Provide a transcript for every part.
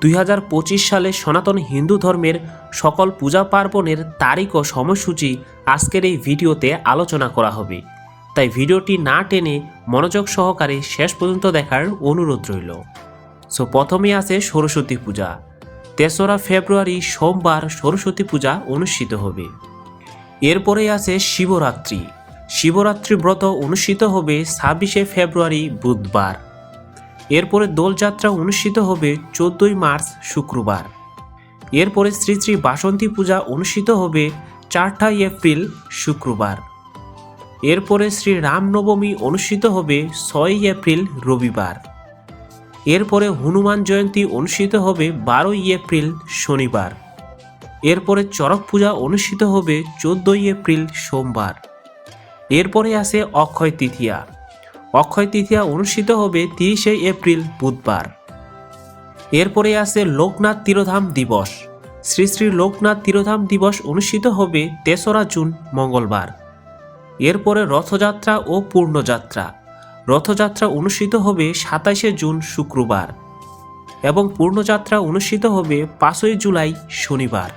দুই হাজার পঁচিশ সালে সনাতন হিন্দু ধর্মের সকল পূজা পার্বণের তারিখ ও সময়সূচি আজকের এই ভিডিওতে আলোচনা করা হবে। তাই ভিডিওটি না টেনে মনোযোগ সহকারে শেষ পর্যন্ত দেখার অনুরোধ রইল। সো প্রথমে আছে সরস্বতী পূজা। তেসরা ফেব্রুয়ারি সোমবার সরস্বতী পূজা অনুষ্ঠিত হবে। এরপরে আছে শিবরাত্রি। শিবরাত্রি ব্রত অনুষ্ঠিত হবে ছাব্বিশে ফেব্রুয়ারি বুধবার। এরপরে দোলযাত্রা অনুষ্ঠিত হবে চোদ্দই মার্চ, শুক্রবার। এরপরে শ্রী শ্রী বাসন্তী পূজা অনুষ্ঠিত হবে চারটা এপ্রিল, শুক্রবার। এরপরে শ্রী রামনবমী অনুষ্ঠিত হবে ছয়ই এপ্রিল, রবিবার। এরপরে হনুমান জয়ন্তী অনুষ্ঠিত হবে বারোই এপ্রিল, শনিবার। এরপরে চড়ক পূজা অনুষ্ঠিত হবে চোদ্দই এপ্রিল, সোমবার। এরপরে আসে অক্ষয় তৃতীয়া। অক্ষয় তৃতীয়া অনুষ্ঠিত হবে তিরিশে এপ্রিল, বুধবার। এরপরে আছে লোকনাথ তীরধাম দিবস। শ্রী শ্রী লোকনাথ তীরধাম দিবস অনুষ্ঠিত হবে তেসরা জুন, মঙ্গলবার। এরপরে রথযাত্রা ও পূর্ণযাত্রা। রথযাত্রা অনুষ্ঠিত হবে সাতাইশে জুন, শুক্রবার। এবং পূর্ণযাত্রা অনুষ্ঠিত হবে পাঁচই জুলাই, শনিবার।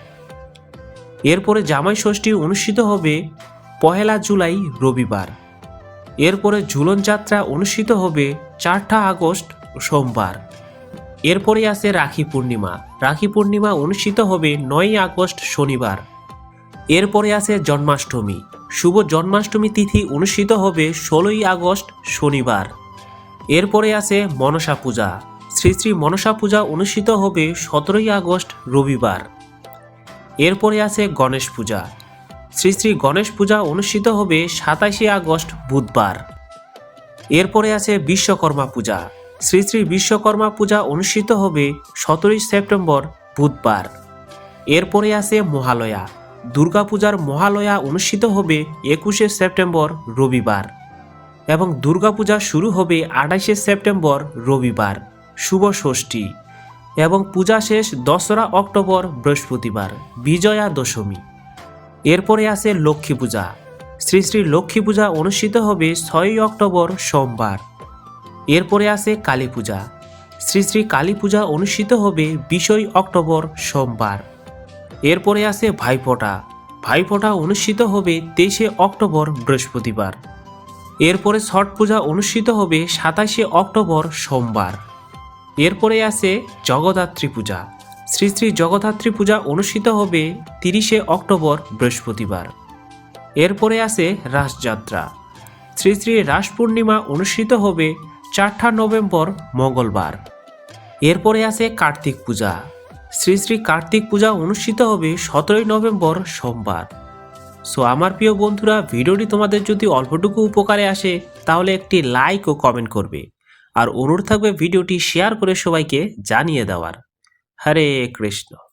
এরপরে জামাই ষষ্ঠী অনুষ্ঠিত হবে পহেলা জুলাই, রবিবার। এরপরে ঝুলন যাত্রা অনুষ্ঠিত হবে চারটা আগস্ট সোমবার। এরপরে আছে রাখি পূর্ণিমা। রাখি পূর্ণিমা অনুষ্ঠিত হবে নয়ই আগস্ট শনিবার। এরপরে আছে জন্মাষ্টমী। শুভ জন্মাষ্টমী তিথি অনুষ্ঠিত হবে ষোলোই আগস্ট শনিবার। এরপরে আছে মনসা পূজা। শ্রী শ্রী মনসা পূজা অনুষ্ঠিত হবে সতেরোই আগস্ট রবিবার। এরপরে আছে গণেশ পূজা। শ্রী শ্রী গণেশ পূজা অনুষ্ঠিত হবে সাতাশে আগস্ট বুধবার। এরপরে আছে বিশ্বকর্মা পূজা। শ্রী শ্রী বিশ্বকর্মা পূজা অনুষ্ঠিত হবে সতেরোই সেপ্টেম্বর বুধবার। এরপরে আছে মহালয়া। দুর্গাপূজার মহালয়া অনুষ্ঠিত হবে একুশে সেপ্টেম্বর রবিবার এবং দুর্গাপূজা শুরু হবে আঠাশে সেপ্টেম্বর রবিবার, শুভ ষষ্ঠী এবং পূজা শেষ দশরা অক্টোবর বৃহস্পতিবার, বিজয়া দশমী। এরপরে আছে লক্ষ্মী পূজা। শ্রী শ্রী লক্ষ্মী পূজা অনুষ্ঠিত হবে ছয়ই অক্টোবর সোমবার। এরপরে আছে কালী পূজা। শ্রী শ্রী কালী পূজা অনুষ্ঠিত হবে বিশই অক্টোবর সোমবার। এরপরে আছে ভাইফোঁটা। ভাইফোঁটা অনুষ্ঠিত হবে তেইশে অক্টোবর বৃহস্পতিবার। এরপরে ছট পূজা অনুষ্ঠিত হবে সাতাশে অক্টোবর সোমবার। এরপরে আছে জগদ্ধাত্রী পূজা। শ্রী শ্রী জগদ্ধাত্রী পূজা অনুষ্ঠিত হবে তিরিশে অক্টোবর, বৃহস্পতিবার। এরপরে আছে রাসযাত্রা। শ্রী শ্রী রাস পূর্ণিমা অনুষ্ঠিত হবে চারটা নভেম্বর, মঙ্গলবার। এরপরে আছে কার্তিক পূজা। শ্রী শ্রী কার্তিক পূজা অনুষ্ঠিত হবে সতেরোই নভেম্বর, সোমবার। সো আমার প্রিয় বন্ধুরা, ভিডিওটি তোমাদের যদি অল্পটুকু উপকারে আসে, তাহলে একটি লাইক ও কমেন্ট করবে। আর অনুরোধ থাকবে ভিডিওটি শেয়ার করে সবাইকে জানিয়ে দেওয়ার। ハレークリシナ。